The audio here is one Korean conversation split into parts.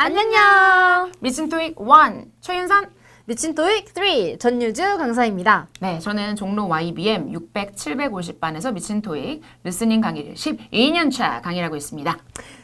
안녕. 미친 토익 1 최윤선. 미친 토익 3 전유주 강사입니다. 네, 저는 종로 YBM 600, 750반에서 미친 토익 리스닝 강의를 12년 차 강의하고 있습니다.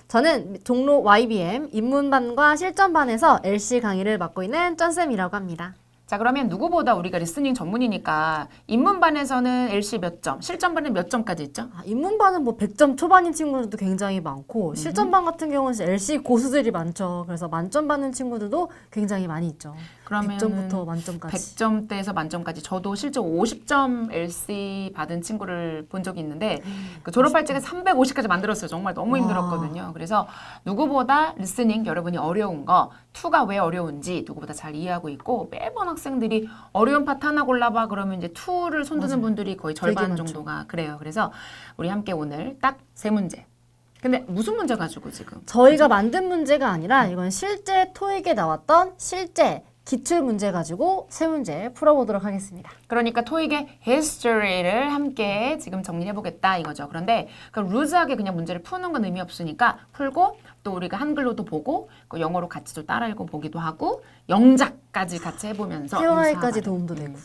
저는 종로 YBM 입문반과 실전반에서 LC 강의를 맡고 있는 쩐쌤이라고 합니다. 자, 그러면 누구보다 우리가 리스닝 전문이니까 입문반에서는 LC 몇 점, 실전반은 몇 점까지 있죠? 아, 입문반은 뭐 100점 초반인 친구들도 굉장히 많고 실전반 같은 경우는 LC 고수들이 많죠. 그래서 만점 받는 친구들도 굉장히 많이 있죠. 그러면 100점부터 만점까지. 100점대에서 만점까지 저도 실제 50점 LC 받은 친구를 본 적이 있는데 그 졸업할 적에 350까지 만들었어요. 정말 너무 와. 힘들었거든요. 그래서 누구보다 리스닝 여러분이 어려운 거 투가 왜 어려운지 누구보다 잘 이해하고 있고 매번 학생들이 어려운 파트 하나 골라봐 그러면 이제 투를 손드는 분들이 거의 절반 많죠. 정도가 그래요. 그래서 우리 함께 오늘 딱 세 문제. 근데 무슨 문제 가지고 지금? 저희가 만든 문제가 아니라 이건 실제 토익에 나왔던 실제 기출 문제 가지고 세 문제 풀어보도록 하겠습니다. 그러니까 토익의 history를 함께 지금 정리해 보겠다 이거죠. 그런데 그 루즈하게 그냥 문제를 푸는 건 의미 없으니까 풀고 또 우리가 한글로도 보고 그 영어로 같이 또 따라 읽어 보기도 하고 영작까지 같이 해보면서 회화에까지. 도움도 되고.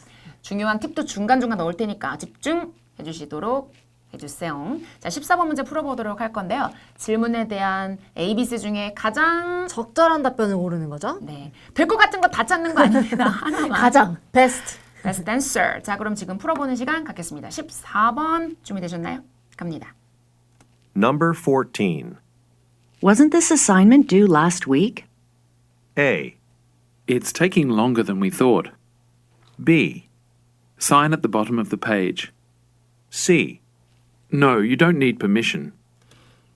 중요한 팁도 중간중간 넣을 테니까 집중해 주시도록 해주세요. 자, 14번 문제 풀어보도록 할 건데요. 질문에 대한 ABC 중에 가장 적절한 답변을 고르는 거죠. 네, 될 것 같은 거 다 찾는 거 아닙니다. 하나만. 가장 베스트. Best answer. 자, 그럼 지금 풀어보는 시간 갖겠습니다. 14번 준비되셨나요? 갑니다. Number 14. Wasn't this assignment due last week? A. It's taking longer than we thought. B. Sign at the bottom of the page. C. No, you don't need permission.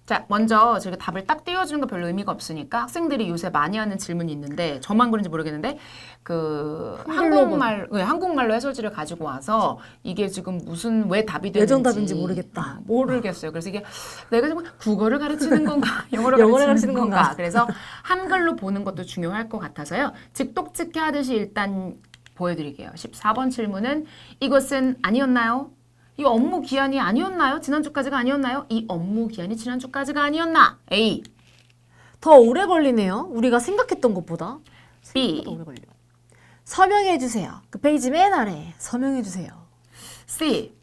자, 먼저 저희가 답을 딱 띄워주는 거 별로 의미가 없으니까 학생들이 요새 많이 하는 질문이 있는데 저만 그런지 모르겠는데 그 한국말 네, 한국말로 해설지를 가지고 와서 이게 지금 무슨 왜 답이 되는지 예전 답인지 모르겠다. 어, 모르겠어요. 그래서 이게 내가 지금 국어를 가르치는 건가 영어를 영어를 가르치는, 가르치는 건가. 건가. 그래서 한글로 보는 것도 중요할 것 같아서요. 즉독즉해 하듯이 일단 보여드릴게요. 14번 질문은 이것은 아니었나요? 이 업무 기한이 아니었나요? 지난주까지가 아니었나요? 이 업무 기한이 지난주까지가 아니었나? A, 더 오래 걸리네요. 우리가 생각했던 것보다. B, 더 오래 걸려. 서명해 주세요. 그 페이지 맨 아래 서명해 주세요. C.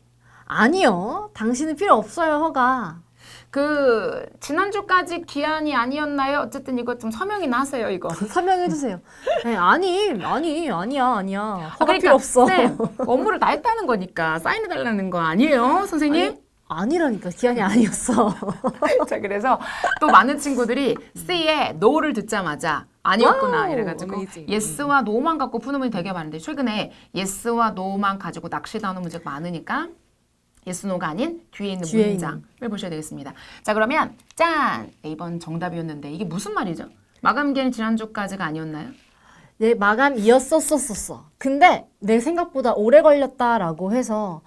아니요. 당신은 필요 없어요, 허가. 그 지난주까지 기한이 아니었나요? 어쨌든 이거 좀 서명이 나세요, 이거. 서명해 주세요. 네, 아니, 아니, 아니야, 아니야. 허가 그러니까 필요 없어. 쌤, 업무를 다 했다는 거니까 사인해 달라는 거 아니에요, 선생님? 아니라니까 기한이 아니었어. 자, 그래서 또 많은 친구들이 C에 no를 듣자마자 아니었구나 와우, 이래가지고 amazing. yes와 no만 갖고 푸는 분이 되게 많은데 최근에 yes와 no만 가지고 낚시다는 문제가 많으니까 yes, no가 아닌 뒤에 있는 뒤에 문장을 보셔야 되겠습니다. 자, 그러면 짠! A번 정답이었는데 이게 무슨 말이죠? 마감 기한이 지난주까지가 아니었나요? 내 마감이었었었었어. 근데 내 생각보다 오래 걸렸다라고 해서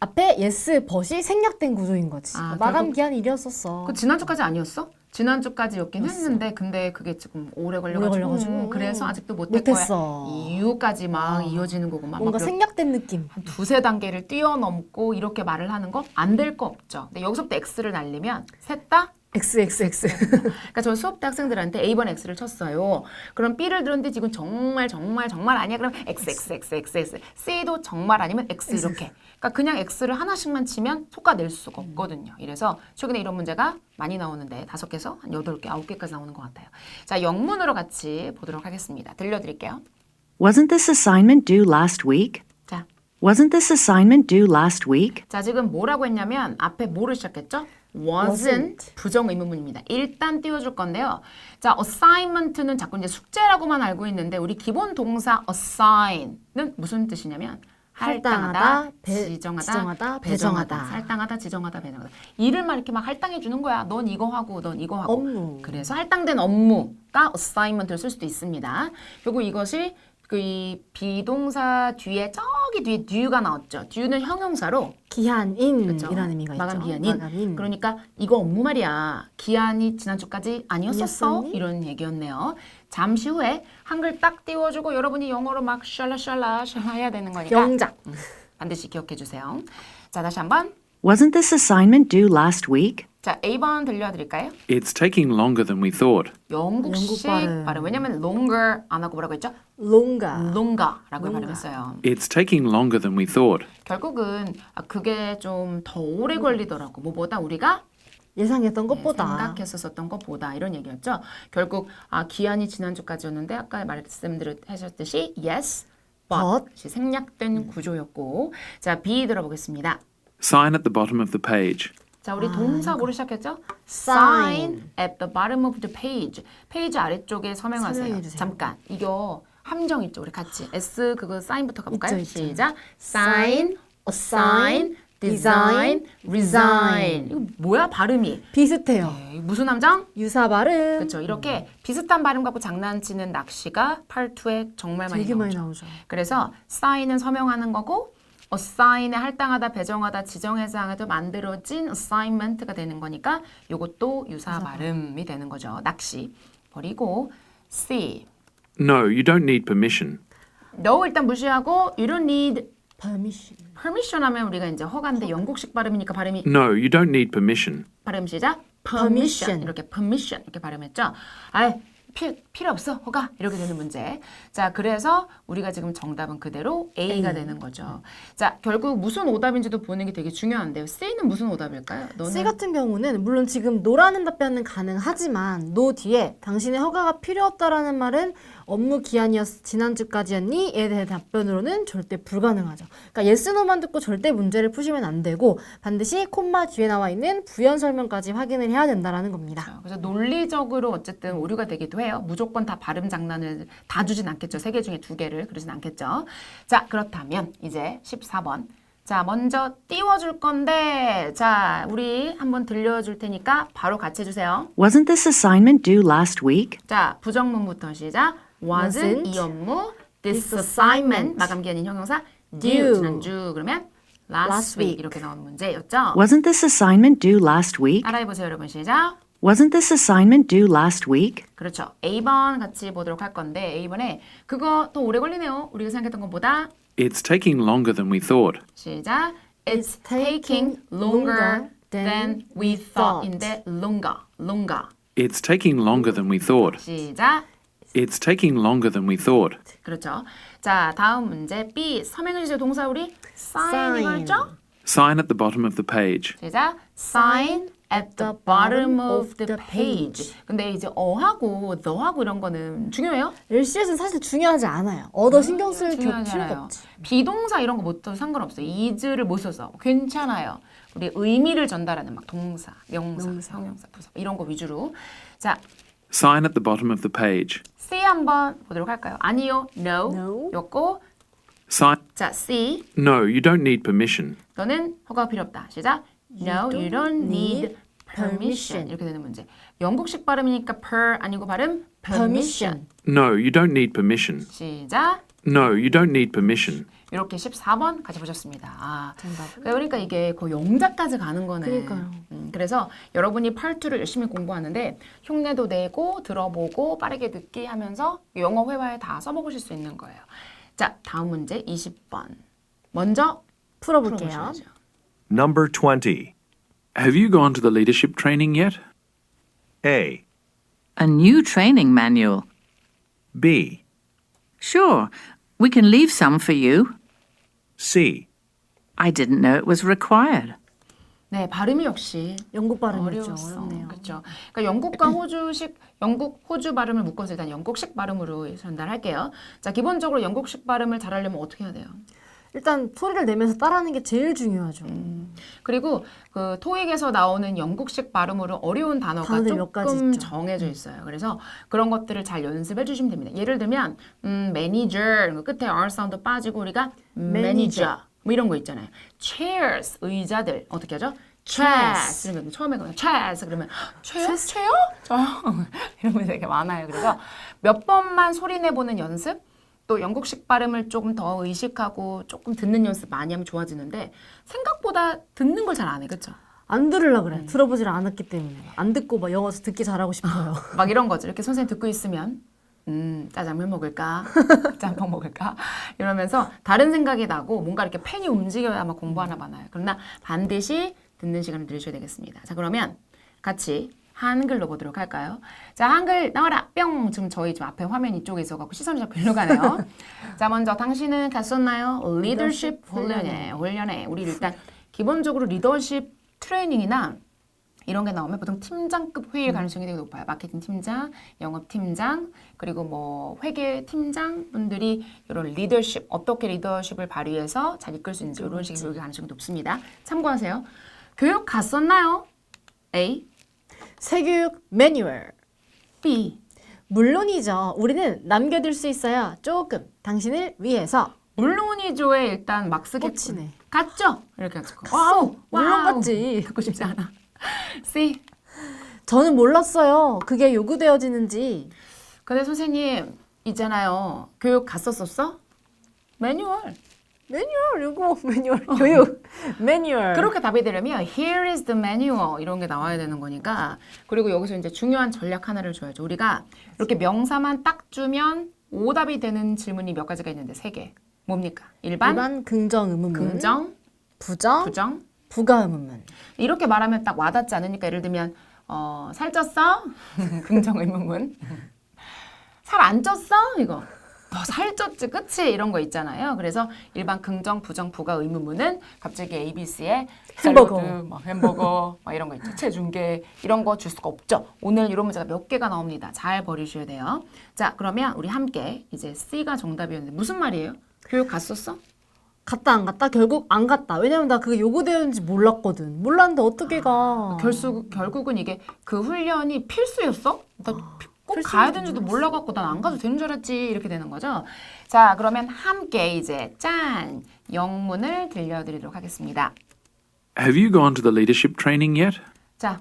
앞에 yes, but이 생략된 구조인 거지. 아, 마감 결국- 기한이 이랬었어. 그 지난주까지 아니었어? 지난주까지 였긴 했는데 근데 그게 지금 오래 걸려가지고, 걸려가지고. 그래서 아직도 못했어. 이유까지 막 이어지는 거구만. 뭔가 막 몇- 생략된 느낌. 한 두세 단계를 뛰어넘고 이렇게 말을 하는 거안될 거 없죠. 근데 여기서부터 X를 날리면 셋 다 X, X, X. 그러니까 저 수업 때 학생들한테 A번 X를 쳤어요. 그럼 B를 들었는데 지금 정말 정말 정말 아니야. 그럼 X X X X X C도 정말 아니면 X 이렇게. 그러니까 그냥 X를 하나씩만 치면 속가 낼 수가 없거든요. 이래서 최근에 이런 문제가 많이 나오는데 다섯 개에서 한 여덟 개, 아홉 개까지 나오는 것 같아요. 자, 영문으로 같이 보도록 하겠습니다. 들려드릴게요. Wasn't this assignment due last week? 자, Wasn't this assignment due last week? 자, 지금 뭐라고 했냐면 앞에 뭐를 시작했죠? Wasn't. 부정 의문문입니다. 일단 띄워줄 건데요. 자, assignment는 자꾸 이제 숙제라고만 알고 있는데 우리 기본 동사 assign는 무슨 뜻이냐면 할당하다, 할당하다, 배- 지정하다, 지정하다, 배정하다, 배정하다. 할당하다, 지정하다, 배정하다. 일을 막 이렇게 막 할당해 주는 거야. 넌 이거 하고, 넌 이거 하고. 업무. 그래서 할당된 업무가 assignment를 쓸 수도 있습니다. 그리고 이것이 그 이 비동사 뒤에 저기 뒤에 due가 나왔죠. due는 형용사로 기한인 그렇죠. 이라는 의미가 있죠. 마감 기한인. 마감인. 그러니까 이거 업무 말이야. 기한이 지난주까지 아니었었어? 아니었었니? 이런 얘기였네요. 잠시 후에 한글 딱 띄워주고 여러분이 영어로 막 샬라샬라 샬라 해야 되는 거니까 영작. 반드시 기억해 주세요. 자, 다시 한번 Wasn't this assignment due last week? 자, A번 들려드릴까요? It's taking longer than we thought. 영국식 영국 발음. 발음. 왜냐면 longer 안 하고 뭐라고 했죠? 롱가. longa라고 발음했어요. It's taking longer than we thought. 결국은 아, 그게 좀 더 오래 걸리더라고. 뭐보다 우리가 예상했던 것보다. 생각했었던 것보다 이런 얘기였죠. 결국 아, 기한이 지난주까지였는데 아까 말씀드렸듯이 yes, but, But. 이 생략된 구조였고 자 B 들어보겠습니다. Sign at the bottom of the page. 자, 우리 동사 뭐로 시작했죠? Sign. at the bottom of the page. 페이지 아래쪽에 서명하세요. 설명해 주세요. 잠깐. 이거 함정 있죠? 우리 같이. S 그거 sign부터 가볼까요? 있죠, 있죠. 시작. sign, assign, design, resign. 이거 뭐야 발음이? 비슷해요. 에이, 무슨 함정? 유사 발음. 그렇죠. 이렇게 비슷한 발음 갖고 장난치는 낚시가 팔투에 정말 많이 되게 많이 나오죠. 나오죠. 그래서 sign은 서명하는 거고 assign에 할당하다, 배정하다, 지정해서 만들어진 assignment가 되는 거니까 이것도 유사 발음이 되는 거죠. 낚시 버리고 C. No, you don't need permission. no 일단 무시하고 you don't need permission. permission 하면 우리가 이제 허가인데 영국식 발음이니까 발음이 No, you don't need permission. 발음 시작. Permission. permission 이렇게 permission 이렇게 발음했죠. 아, 피, 필요 없어 허가 이렇게 되는 문제. 자, 그래서 우리가 지금 정답은 그대로 A가 되는 거죠. 자, 결국 무슨 오답인지도 보는 게 되게 중요한데요. C는 무슨 오답일까요? 너는 C 같은 경우는 물론 지금 노라는 답변은 가능하지만 노 뒤에 당신의 허가가 필요 없다라는 말은 업무 기한이었 지난주까지였니에 대해 답변으로는 절대 불가능하죠. 그러니까 yes, no만 듣고 절대 문제를 푸시면 안 되고 반드시 콤마 뒤에 나와 있는 부연 설명까지 확인을 해야 된다라는 겁니다. 그래서 논리적으로 어쨌든 오류가 되기도 해요. 무조건 다 발음 장난을 다 주진 않겠죠. 세 개 중에 두 개를 그러진 않겠죠. 자, 그렇다면 이제 14번. 자, 먼저 띄워줄 건데, 자, 우리 한번 들려줄 테니까 바로 같이 해주세요. Wasn't this assignment due last week? 자, 부정문부터 시작. wasn't, Wasn't 이 업무, this this assignment, assignment, 마감 기한인 형용사, due, due, 지난주, 그러면 last, last week, week. 이렇게 나오는 문제였죠. Wasn't this assignment due last week? 따라해보세요, 여러분. 시작. Wasn't this assignment due last week? 그렇죠. A번 같이 보도록 할 건데 A번에 그거 더 오래 걸리네요. 우리가 생각했던 것보다 It's taking longer than we thought. 시작. It's taking longer than we thought인데 longer, longer. It's taking longer than we thought. 시작. It's taking longer than we thought. 그렇죠. 자, 다음 문제 B. 서명해 주세요. 동사 우리 sign. 이거죠? Sign at the bottom of the page. 시작. sign at the bottom of the page. 근데 이제 어하고 너하고 이런 거는 중요해요? LCS는 사실 중요하지 않아요. 얻어 신경 쓸 겨- 중요하지 필요가 않아요. 없지. 비동사 이런 거 못 써도 상관없어요. is를 못 써서 괜찮아요. 우리 의미를 전달하는 막 동사, 명사, 형용사, 부사 이런 거 위주로. 자, Sign at the bottom of the page. C 한번 보도록 할까요? 아니요, no, No. 였고 Sign. 자, C No, you don't need permission. 너는 허가가 필요 없다. 시작. No, you don't need permission. permission. 이렇게 되는 문제. 영국식 발음이니까 per 아니고 발음 permission. No, you don't need permission. 시작. No, you don't need permission. 이렇게 14번 같이 보셨습니다. 아, 그러니까 이게 거의 영자까지 가는 거네. 그러니까요. 음, 그래서 여러분이 팔투를 열심히 공부하는데 흉내도 내고 들어보고 빠르게 듣기 하면서 영어 회화에 다 써먹으실 수 있는 거예요. 자, 다음 문제 20번. 먼저 풀어볼게요. 풀어보셔야죠. Number 20. Have you gone to the leadership training yet? A. A new training manual. B. Sure, we can leave some for you. C. I didn't know it was required. 네, 발음이 역시 영국 발음이죠. 어렵네요. 그렇죠. 그러니까 영국과 호주식 영국 호주 발음을 묶어서 일단 영국식 발음으로 전달할게요. 자, 기본적으로 영국식 발음을 잘하려면 어떻게 해야 돼요? 일단 소리를 내면서 따라하는 게 제일 중요하죠. 그리고 그 토익에서 나오는 영국식 발음으로 어려운 단어가 단어들 몇 가지 조금 있죠. 정해져 있어요. 그래서 그런 것들을 잘 연습해 주시면 됩니다. 예를 들면 음, 매니저 그 끝에 R 사운드 빠지고 우리가 매니저 뭐 이런 거 있잖아요. chairs 의자들 어떻게 하죠? chairs 이러면 처음에 그러면 chairs 그러면 최요? 최요? 저요? 이런 거 되게 많아요. 그래서 몇 번만 소리 내보는 연습 또 영국식 발음을 조금 더 의식하고 조금 듣는 연습 많이 하면 좋아지는데 생각보다 듣는 걸 잘 안 해, 그렇죠? 안 들으려 음. 그래. 들어보질 않았기 때문에. 안 듣고 막 영어 듣기 잘하고 싶어요. 막 이런 거죠. 이렇게 선생님 듣고 있으면 음, 짜장면 먹을까? 짬뽕 먹을까? 이러면서 다른 생각이 나고 뭔가 이렇게 펜이 움직여야 아마 공부하나 봐요. 그러나 반드시 듣는 시간을 들으셔야 되겠습니다. 자, 그러면 같이 한글로 보도록 할까요? 자, 한글 나와라! 뿅! 지금 저희 지금 앞에 화면 이쪽에 있어갖고 시선이 자꾸 일로 가네요. 자, 먼저 당신은 갔었나요? 리더십 훈련에, 훈련에. 우리 일단 기본적으로 리더십 트레이닝이나 이런 게 나오면 보통 팀장급 회의일 가능성이 되게 높아요. 마케팅 팀장, 영업 팀장, 그리고 뭐 회계 팀장 분들이 이런 리더십 어떻게 리더십을 발휘해서 잘 이끌 수 있는지 이런 식의 교육의 가능성이 높습니다. 참고하세요. 교육 갔었나요? A, 세교육 매뉴얼. B. 물론이죠. 우리는 남겨둘 수 있어요. 조금 당신을 위해서. 물론이죠에 일단 막 쓰겠군. 꽂히네. 갔죠? 이렇게 해서 와우, 물론 와우. 갔지. 듣고 싶지 않아. C. 저는 몰랐어요. 그게 요구되어지는지. 근데 선생님 있잖아요. 교육 갔었었어? 매뉴얼. 매뉴얼 이거 매뉴얼 교육 매뉴얼. 그렇게 답이 되려면 here is the manual 이런 게 나와야 되는 거니까 그리고 여기서 이제 중요한 전략 하나를 줘야죠. 우리가 이렇게 명사만 딱 주면 오답이 되는 질문이 몇 가지가 있는데 세 개. 뭡니까? 일반, 일반 긍정 의문문, 긍정, 부정, 부정. 부가 의문문. 이렇게 말하면 딱 와닿지 않으니까 예를 들면 어, 살쪘어? 긍정 의문문. 살 안 쪘어? 이거. 너 살쪘지, 그치? 이런 거 있잖아요. 그래서 일반 긍정, 부정, 부가 의문문은 갑자기 ABC에 햄버거. 막 햄버거, 막 이런 거 있죠. 체중계 이런 거 줄 수가 없죠. 오늘 이런 문제가 몇 개가 나옵니다. 잘 버리셔야 돼요. 자, 그러면 우리 함께 이제 C가 정답이었는데 무슨 말이에요? 교육 갔었어? 갔다 안 갔다? 결국 안 갔다. 왜냐면 나 그게 요구되었는지 몰랐거든. 몰랐는데 어떻게 가? 결수, 결국은 이게 그 훈련이 필수였어? 나 꼭 가야 되는지도 몰라갖고 난 안 가도 되는 줄 알았지 이렇게 되는 거죠. 자 그러면 함께 이제 짠 영문을 들려드리도록 하겠습니다. Have you gone to the leadership training yet? 자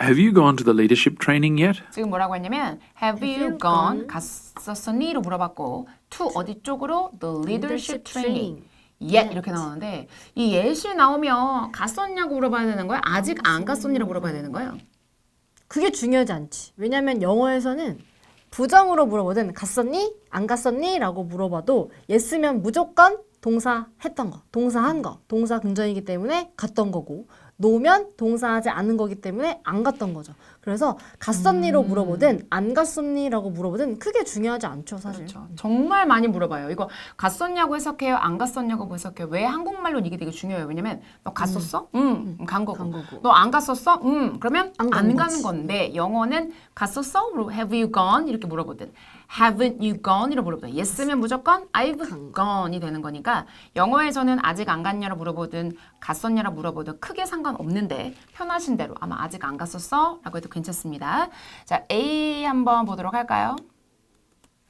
Have you gone to the leadership training yet? 지금 뭐라고 했냐면 Have you you gone gone? 갔었니?로 물어봤고 to 어디 쪽으로 The leadership training. yet 이렇게 나오는데 이 yet이 나오면 갔었냐고 물어봐야 되는 거야? 아직 안 갔었니라고 물어봐야 되는 거예요? 그게 중요하지 않지. 왜냐면 영어에서는 부정으로 물어보든 갔었니? 안 갔었니? 라고 물어봐도 예스면 무조건 동사 했던 거, 동사 한 거, 동사 긍정이기 때문에 갔던 거고 노면 동사하지 않은 거기 때문에 안 갔던 거죠. 그래서 갔었니로 음. 물어보든 안 갔었니라고 물어보든 크게 중요하지 않죠, 사실. 그렇죠. 정말 많이 물어봐요. 이거 갔었냐고 해석해요? 안 갔었냐고 해석해요? 왜 한국말로 이게 되게 중요해요. 왜냐면 너 갔었어? 응, 간 거고. 간 거고. 너 안 갔었어? 응. 그러면 안, 안 가는. 건데 영어는 갔었어? 그리고 have you gone? 이렇게 물어보든 haven't you gone? 이라고 물어보든 yes면 무조건 I've gone이 되는 거니까 영어에서는 아직 안 갔냐고 물어보든 갔었냐고 물어보든 크게 상관없는데 편하신 대로 아마 아직 안 갔었어? 라고 해도 괜찮습니다. 자, A 한번 보도록 할까요?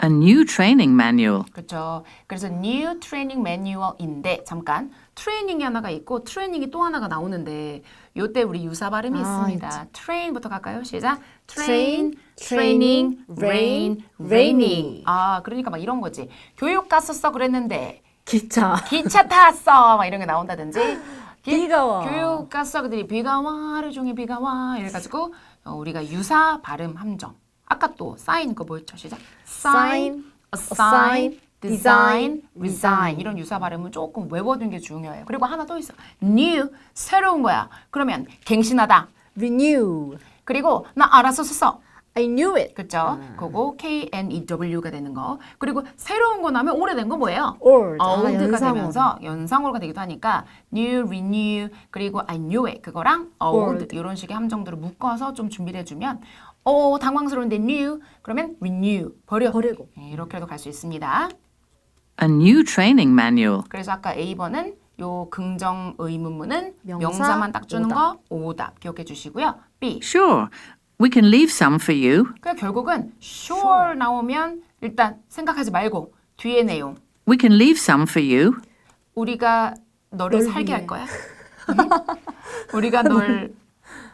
A new training manual. 그렇죠. 그래서 new training manual인데 잠깐 트레이닝이 하나가 있고 트레이닝이 또 하나가 나오는데 요때 우리 유사 발음이 아, 있습니다. train부터 갈까요? 시작. Train, train, training, training, rain, rain, raining. 아, 그러니까 막 이런 거지. 교육 갔었어 그랬는데 기차. 기차 탔어 막 이런 게 나온다든지 기- 비가 와. 교육 갔어 그들이 비가 와 하루 종일 비가 와 이래가지고 어, 우리가 유사 발음 함정. 아까 또 사인 거 뭐였죠? 시작. Sign, assign, design, resign. 이런 유사 발음은 조금 외워두는 게 중요해요. 그리고 하나 또 있어. new 새로운 거야. 그러면 갱신하다. renew. 그리고 나 알아서 썼어 I knew it. 그쵸? 그거 K-N-E-W가 되는 거. 그리고 새로운 거 나면 오래된 거 뭐예요? old. 아, old가 연상어로. 되면서 연상어가 되기도 하니까 new, renew, 그리고 I knew it 그거랑 old, old. 이런 식의 함정들을 묶어서 좀 준비를 해주면 어 당황스러운데 new 그러면 renew 버려 버리고. 네, 이렇게도 갈 수 있습니다. A new training manual. 그래서 아까 A번은 요 긍정 의문문은 명사, 명사 만 딱 주는 오답. 거 오답 기억해 주시고요. B Sure. We can leave some for you. 그 결국은 sure 나오면 일단 생각하지 말고 뒤에 내용 We can leave some for you. 우리가 너를 널 살게 위해. 할 거야. 응? 우리가 널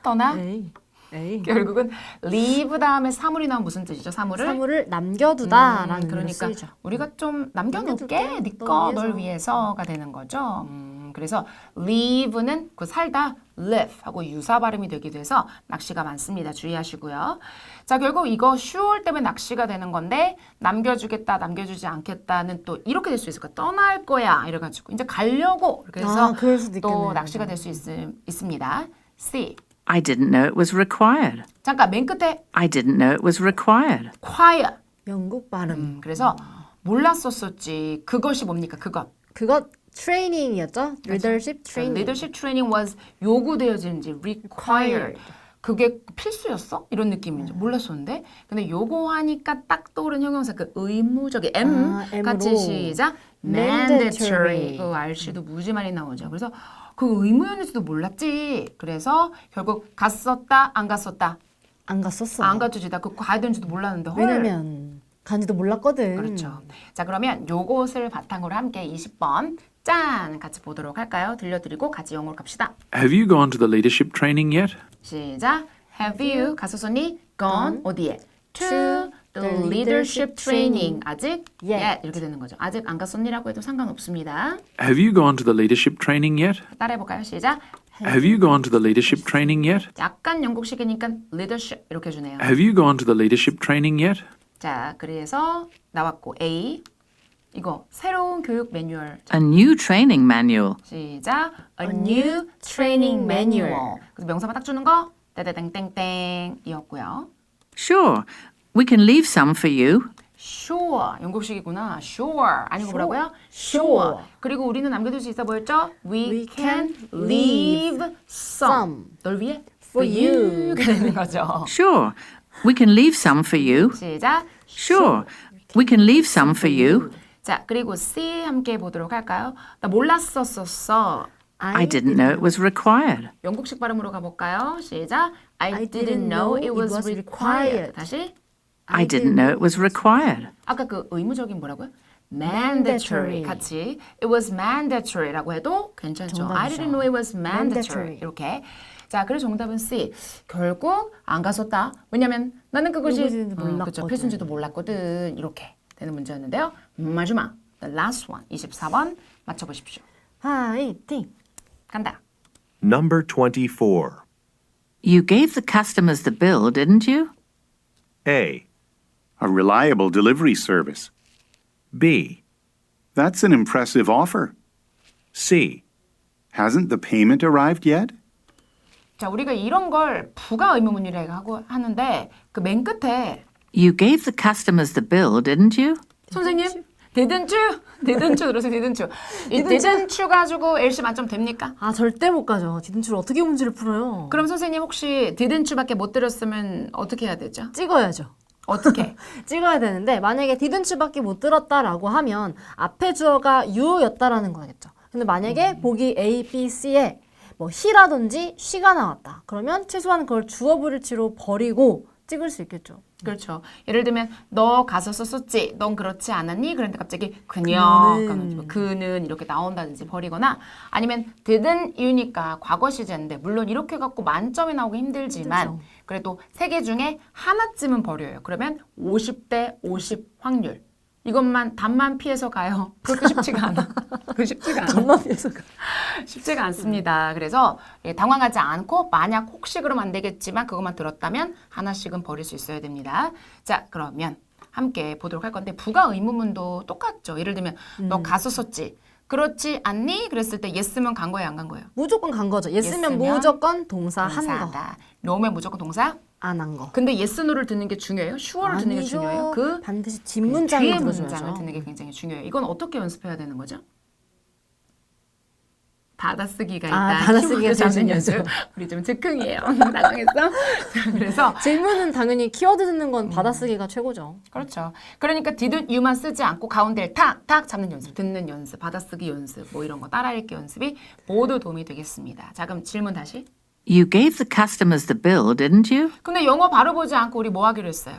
떠나 에이. 에이. 결국은 leave 다음에 사물이 나면 무슨 뜻이죠? 사물을 사물을 남겨두다라는 음, 그러니까 쓰이죠. 우리가 좀 남겨놓을게 남겨둘게, 네널거널 위해서. 위해서가 되는 거죠. 음, 음, 그래서 leave는 그 살다 live 하고 유사 발음이 되기도 해서 낚시가 많습니다. 주의하시고요. 자, 결국 이거 sure 때문에 낚시가 되는 건데 남겨주겠다, 남겨주지 않겠다는 또 이렇게 될 수 있을 거야. 떠날 거야 이래가지고 이제 가려고 이렇게 해서 아, 그럴 수도 또. 낚시가 될 수 있습니다. C. I didn't know it was required. 잠깐 맨 끝에 I didn't know it was required. quiet. 영국 발음. 음, 그래서 몰랐었었지. 그것이 뭡니까? 그것. 그것 트레이닝이었죠? 리더십 트레이닝. leadership training was 요구되어지는지 required. 그게 필수였어? 이런 느낌이죠. 몰랐었는데. 근데 요거 하니까 딱 떠오른 형용사 그 의무적인 M 아, M으로. 같이 시작 Mandatory. 그 RC도 무지 많이 나오죠. 그래서 그 의무였는지도 몰랐지. 그래서 결국 갔었다 안 갔었다 안 갔었어. 안 가주지다. 그 가야 되는지도 몰랐는데 헐. 왜냐면 간지도 몰랐거든. 그렇죠. 자, 그러면 요것을 바탕으로 함께 20번 짠 같이 보도록 할까요? 들려드리고 같이 영어로 갑시다. Have you gone to the leadership training yet? 시작. Have you 가수손이 gone 어디에? To the leadership leadership training. 아직 Yet. yet 이렇게 되는 거죠. 아직 안 갔었니라고 해도 상관없습니다. Have you gone to the leadership training yet? 따라해 볼까요? 시작. Have you gone to the leadership training yet? 약간 영국식이니까 leadership 이렇게 주네요. Have you gone to the leadership training yet? 자, 그래서 나왔고 A 이거 새로운 교육 매뉴얼 A new training manual. 시작. A new training manual. 그래서 명사만 딱 주는 거 땡땡땡땡이었고요. Sure. We can leave some for you. Sure. 영국식이구나. Sure. 아니고 뭐라고요? Sure. 그리고 우리는 남겨둘 수 있어 보였죠? We, We can can leave some. 널 위해? For you. 가 되는 거죠. Sure. We can leave some for you. 시작. Sure. We can leave some for you. 자, 그리고 C 함께 보도록 할까요? 나 몰랐었었어. I didn't know it was required. 영국식 발음으로 가볼까요? 시작. I, I didn't know it was required. 다시. I didn't know it was required. 아까 그 의무적인 뭐라고요? mandatory. 같이 it was mandatory라고 해도 괜찮죠. I 정답이죠. didn't know it was mandatory. Mandatory. 이렇게. 자, 그래서 정답은 C. 결국 안 갔었다. 왜냐면 나는 그것이 어, 몰랐거든. 그쵸, 필수인지도 몰랐거든. 이렇게 되는 문제였는데요. 마지막 the last one 24번 맞춰 보십시오. 화이팅. 간다. Number 24. You gave the customers the bill, didn't you? A. A reliable delivery service. B. That's an impressive offer. C. Hasn't the payment arrived yet? 자, 우리가 이런 걸 부가 의무문이라고 하고 하는데 그 맨 끝에 You gave the customers the bill, didn't you? 선생님 didn't you? didn't you 들으세요 didn't you? 이 didn't you 가지고 LC 만점 됩니까? 아 절대 못 가죠. 디든출 어떻게 문제를 풀어요? 그럼 선생님 혹시 didn't you밖에 못 들었으면 어떻게 해야 되죠? 찍어야죠. 어떻게? 찍어야 되는데 만약에 디든출밖에 못 들었다라고 하면 앞에 주어가 you였다라는 거겠죠. 근데 만약에 음. 보기 A, B, C에 뭐 he라든지 she가 나왔다. 그러면 최소한 그걸 주어 부를치로 버리고 찍을 수 있겠죠. 그렇죠. 예를 들면 너 가서 썼었지. 넌 그렇지 않았니? 그런데 갑자기 그녀, 그녀는. 그러면 뭐 그는 이렇게 나온다든지 버리거나 아니면 didn't you니까 과거 시제인데 물론 이렇게 갖고 만점이 나오기 힘들지만 힘들죠. 그래도 세 개 중에 하나쯤은 버려요. 그러면 50대 50 확률. 이것만 답만 피해서 가요. 그것도 쉽지가 않아. 그거 쉽지가 않아. 엄마 비해서 쉽지가 않습니다. 그래서 예, 당황하지 않고 만약 혹시 그러면 안 되겠지만 그것만 들었다면 하나씩은 버릴 수 있어야 됩니다. 자 그러면 함께 보도록 할 건데 부가 의무문도 똑같죠. 예를 들면 너 갔었었지. 그렇지 않니? 그랬을 때 yes면 간 거예요, 안 간 거예요? 무조건 간 거죠. 예스면 무조건 동사 한 거, 동사다. no면 무조건 동사. 안 한 거. 근데 no를 듣는 게 중요해요. sure를 듣는 게 아니죠. 중요해요. 그 반드시 뒷문장을 뒤에 들어줘야죠. 문장을 듣는 게 굉장히 중요해요. 이건 어떻게 연습해야 되는 거죠? 받아쓰기가 있다. 아, 받아쓰기가 키워드 제일 잡는 연습. 중요하죠. 우리 좀 즉흥이에요. 당황했어? 자, 그래서 질문은 당연히 키워드 듣는 건 받아쓰기가 최고죠. 그렇죠. 그러니까 didn't you만 쓰지 않고 가운데를 탁 탁 잡는 연습, 듣는 연습, 받아쓰기 연습, 뭐 이런 거 따라 읽기 연습이 모두 도움이 되겠습니다. 자, 그럼 질문 다시. You gave the customers the bill, didn't you? 근데 영어 바로 보지 않고 우리 뭐 하기로 했어요?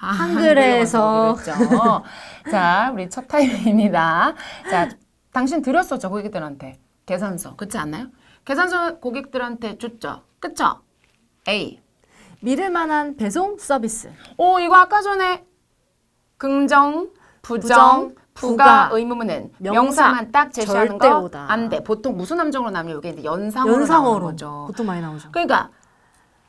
아, 한글에서. 한글로 했죠. 자, 우리 첫 타임입니다. 자, 당신 드렸었죠 고객들한테 계산서 그렇지 않나요? 계산서 고객들한테 줬죠. 그쵸? A. 믿을 만한 배송 서비스. 오 이거 아까 전에 긍정, 부정, 부정, 부가 부가 의문문은 명사, 명사만 딱 제시하는 절대 거 오다. 안 돼. 보통 무슨 함정으로 이게 이제 연상어로 나오는 연상어로 거죠. 보통 많이 나오죠. 그러니까 아,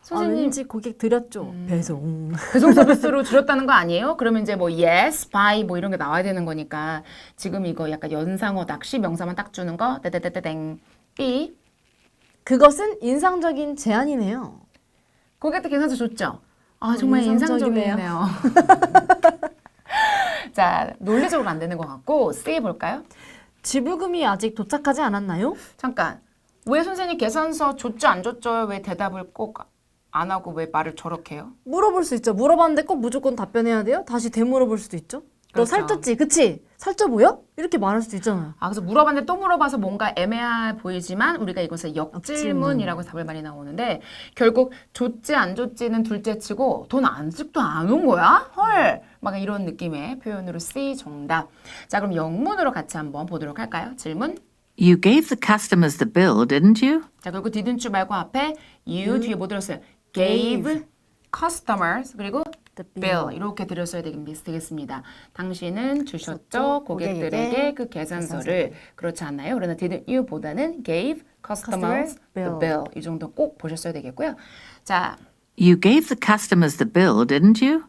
선생님 음. 왠지 고객 드렸죠. 배송. 배송 서비스로 줄였다는 거 아니에요? 그러면 이제 뭐 yes, by 뭐 이런 게 나와야 되는 거니까 지금 이거 약간 연상어 낚시 명사만 딱 주는 거 떼떼떼떼땡 B 그것은 인상적인 제안이네요. 고객도 괜찮아서 좋죠? 아 정말 인상적이네요. 인상적이네요. 자 논리적으로 안 되는 것 같고 C 볼까요? 지불금이 아직 도착하지 않았나요? 잠깐 왜 선생님 계산서 줬죠 안 줬죠 왜 대답을 꼭 안 하고 왜 말을 저렇게 해요? 물어볼 수 있죠. 물어봤는데 꼭 무조건 답변해야 돼요? 다시 되물어볼 수도 있죠. 너 그렇죠. 살쪘지? 그치? 살쪄 보여? 이렇게 말할 수도 있잖아요. 아 그래서 물어봤는데 또 물어봐서 뭔가 애매해 보이지만 우리가 이것을 역질문이라고 해서 답을 많이 나오는데 결국 줬지 안 줬지는 둘째치고 돈 아직도 안 온 거야? 헐! 막 이런 느낌의 표현으로 C 정답. 자 그럼 영문으로 같이 한번 보도록 할까요? 질문. You gave the customers the bill, didn't you? 자 그리고 didn't you 말고 앞에 you 뒤에 뭐 들었어요? gave customers 그리고 The bill 이렇게 들었어야 되겠- 되겠습니다. 당신은 주셨죠 고객들에게 그 계산서를 그렇지 않나요? 그러나 didn't you보다는 gave customers the bill. bill 이 정도 꼭 보셨어야 되겠고요. 자 You gave the customers the bill, didn't you?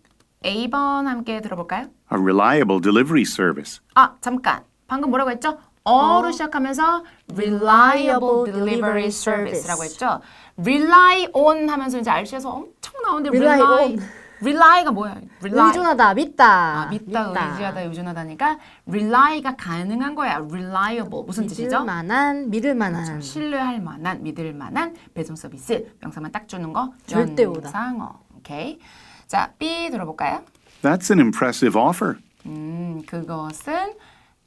A번 함께 들어볼까요? A reliable delivery service. 아 잠깐 방금 뭐라고 했죠? 어로 시작하면서 reliable delivery service라고 했죠. rely on 하면서 이제 RC에서 엄청 나오는데 Rely rely on. Rely가 뭐야? rely 의존하다, 믿다. 아, 믿다, 의지하다, 의존하다니까 rely가 가능한 거야. reliable 무슨 믿을 뜻이죠? 만한, 믿을 만한. 신뢰할 만한, 믿을 만한 배송 서비스 명사만 딱 주는 거 절대 오다. 연상어. 오케이. 자, B 들어볼까요? That's an impressive offer. 음, 그것은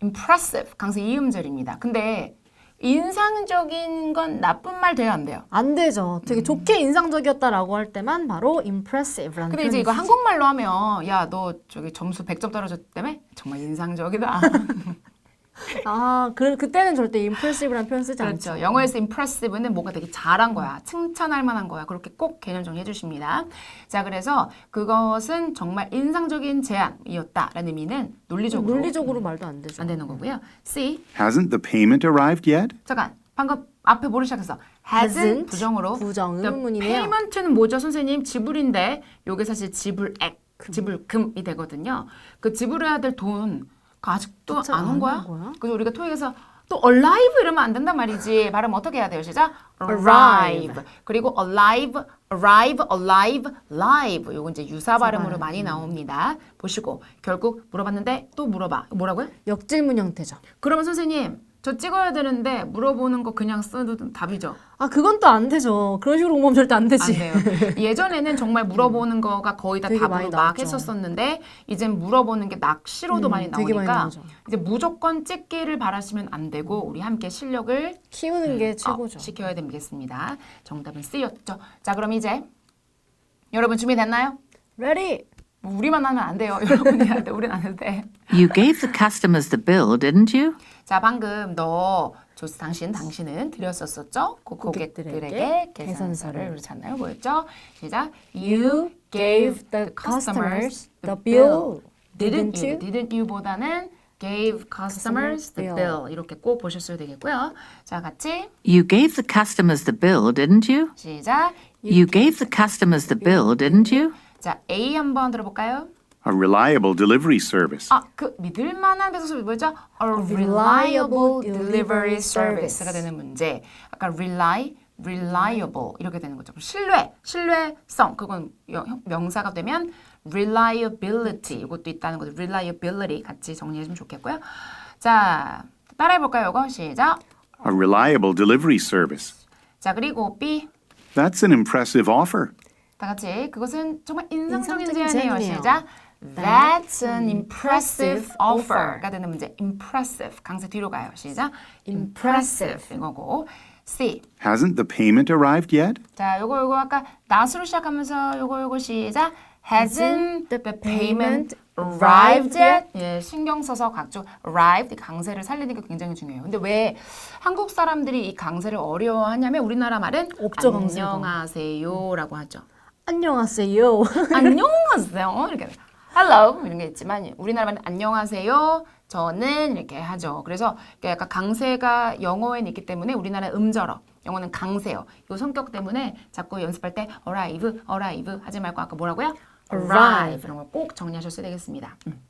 impressive 강세 이음절입니다. 근데 인상적인 건 나쁜 말 돼요, 안 돼요? 안 되죠. 되게 좋게 인상적이었다라고 할 때만 바로 impressive라는 근데 이제 이거. 한국말로 하면 야, 너 저기 점수 100점 떨어졌다며? 정말 인상적이다. 아, 그, 그때는 절대 impressive라는 표현 쓰지 않죠. 그렇죠. 영어에서 impressive는 뭔가 되게 잘한 거야. 칭찬할 만한 거야. 그렇게 꼭 개념 정리해 주십니다. 자, 그래서 그것은 정말 인상적인 제안이었다라는 의미는 논리적으로 논리적으로 말도 안 되죠. 안 되는 거고요. C. Hasn't the payment arrived yet? 잠깐. 방금 앞에 뭐를 시작했어? hasn't, hasn't, 부정으로. 부정 The 의문문이네요. payment는 뭐죠, 선생님? 지불인데 요게 사실 지불액, 지불금이 되거든요. 그 지불해야 될 돈, 그 아직도 도착 안온안 거야? 그래서 우리가 토익에서 또 alive 이러면 안 된단 말이지. 발음 어떻게 해야 돼요, 시작? arrive. Arrive. 그리고 alive, arrive, alive, live. 요거 이제 유사 발음으로 많이 나옵니다. 보시고 결국 물어봤는데 또 물어봐. 뭐라고요? 역질문 형태죠. 그러면 선생님 저 찍어야 되는데 물어보는 거 그냥 써도 답이죠. 아, 그건 또 안 되죠. 그런 식으로 공부하면 절대 안안 되지. 돼요. 예전에는 정말 물어보는 거가 거의 다 답으로 많이 막 나왔죠. 했었었는데 이젠 물어보는 게 낚시로도 음, 많이 많이 나오니까 나오죠. 이제 무조건 찍기를 바라시면 안 되고 우리 함께 실력을 키우는 게 어, 최고죠. 시켜야 되겠습니다. 정답은 C였죠. 자 그럼 이제 여러분 준비됐나요? Ready? 뭐 우리만 하면 안 돼요. 여러분이 해야 돼. 우린 안 해도 돼. You gave the customers the bill, didn't you? 자 방금 너 조, 당신 당신은 드렸었었죠? 그 고객들에게 고객들에게 계산서를 않나요? 뭐였죠? 시작. You gave the customers the bill. Didn't you? Didn't you보다는 gave customers the bill 이렇게 꼭 보셨어야 되겠고요. 자 같이 You gave the customers the bill, didn't you? 시작. You gave the customers the bill, didn't you? 자 A 한번 들어볼까요? A reliable delivery service. 아, 그 믿을 만한 배송 서비스 뭐죠? A reliable delivery service가 service. 되는 문제. 아까 rely, reliable 이렇게 되는 거죠. 신뢰, 신뢰성 그건 명- 명사가 되면 reliability 이것도 있다는 거죠. reliability 같이 정리해주면 좋겠고요. 자, 따라해 볼까요? 이거 시작. A reliable delivery service. 자, 그리고 B That's an impressive offer. 다 같이 그것은 정말 인상적인 인상적인 제안이에요. 제안이네요. 시작. That's an impressive offer가 되는 문제. impressive 강세 뒤로 가요. 시작. impressive 이거고. C. Hasn't the payment arrived yet? 자, 요거 요거 아까 not으로 시작하면서 요거 요거 시작. Hasn't the payment arrived yet? 예, 신경 써서 각종 arrived 강세를 살리는 게 굉장히 중요해요. 근데 왜 한국 사람들이 이 강세를 어려워하냐면 우리나라 말은 강세가. 안녕하세요라고 하죠. 안녕하세요. 안녕하세요 이렇게 hello 이런 게 있지만 우리나라 말은 안녕하세요. 저는 이렇게 하죠. 그래서 이게 약간 강세가 영어에는 있기 때문에 우리나라 음절어. 영어는 강세요. 이 성격 때문에 자꾸 연습할 때 arrive, arrive 하지 말고 아까 뭐라고요? arrive 이런 걸 꼭 정리하셨어야 되겠습니다. 음.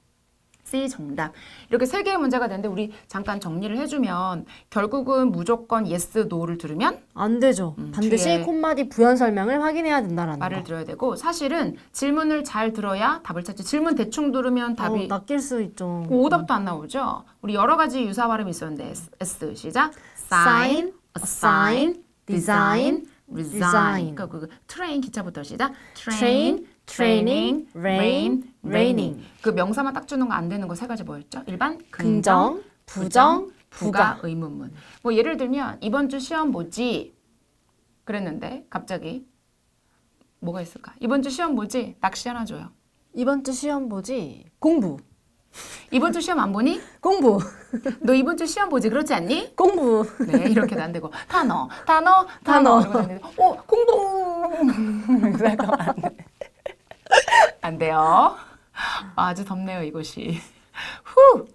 C 정답. 이렇게 세 개의 문제가 되는데 우리 잠깐 정리를 해주면 결국은 무조건 yes, no를 들으면 안 되죠. 반드시 뒤에 콧마디 부연 설명을 확인해야 된다라는 말을 거. 들어야 되고 사실은 질문을 잘 들어야 답을 찾지. 질문 대충 들으면 답이 어, 낚일 수 있죠. 그 오답도 안 나오죠. 우리 여러 가지 유사 발음이 있었는데 S, S 시작. sign, assign, design, resign. resign. 그러니까 그 train 기차부터 시작. train, training, rain, raining. 그 명사만 딱 주는 거 안 되는 거 세 가지 뭐였죠? 일반 긍정, 부정, 부가. 의문문. 뭐 예를 들면 이번 주 시험 뭐지? 그랬는데 갑자기 뭐가 있을까? 이번 주 시험 뭐지? 낚시 하나 줘요. 이번 주 시험 보지 공부. 이번 주 시험 안 보니? 공부. 너 이번 주 시험 보지? 그렇지 않니? 공부. 네, 이렇게도 안 되고 단어, 단어, 단어. 단어. 어, 공부. 잠깐만 안 돼. 안 돼요. 아주 덥네요 이곳이. 후,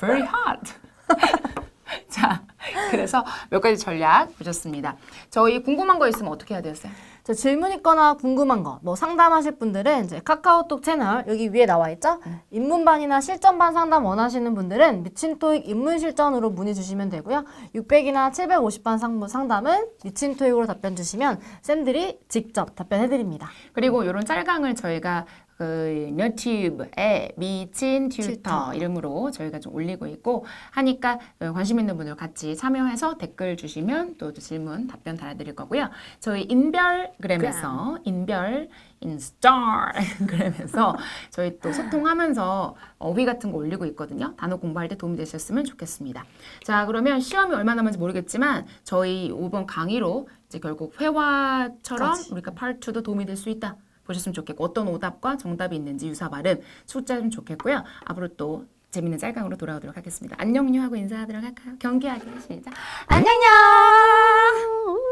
very hot. 자, 그래서 몇 가지 전략 보셨습니다. 저희 궁금한 거 있으면 어떻게 해야 되겠어요? 저 질문 있거나 궁금한 거, 뭐 상담하실 분들은 이제 카카오톡 채널 여기 위에 나와 있죠? 입문반이나 실전반 상담 원하시는 분들은 미친 토익 입문 실전으로 문의 주시면 되고요. 600이나 750반 상담, 상담은 미친 토익으로 답변 주시면 쌤들이 직접 답변해 드립니다. 그리고 이런 짤강을 저희가 그 너튜브에 미친 튜터. 이름으로 저희가 좀 올리고 있고 하니까 어, 관심 있는 분들 같이 참여해서 댓글 주시면 또 질문 답변 달아드릴 거고요. 저희 인별그램에서 인별 인스타그램에서 저희 또 소통하면서 어휘 같은 거 올리고 있거든요. 단어 공부할 때 도움이 되셨으면 좋겠습니다. 자 그러면 시험이 얼마 남았는지 모르겠지만 저희 이번 강의로 이제 결국 회화처럼. 우리가 파트 2도 도움이 될 수 있다. 보셨으면 좋겠고 어떤 오답과 정답이 있는지 유사 발음 좀 좋겠고요. 앞으로 또 재밌는 짤강으로 돌아오도록 하겠습니다. 안녕요 하고 인사하도록 할까요? 경쾌하게 시작. 안녕요.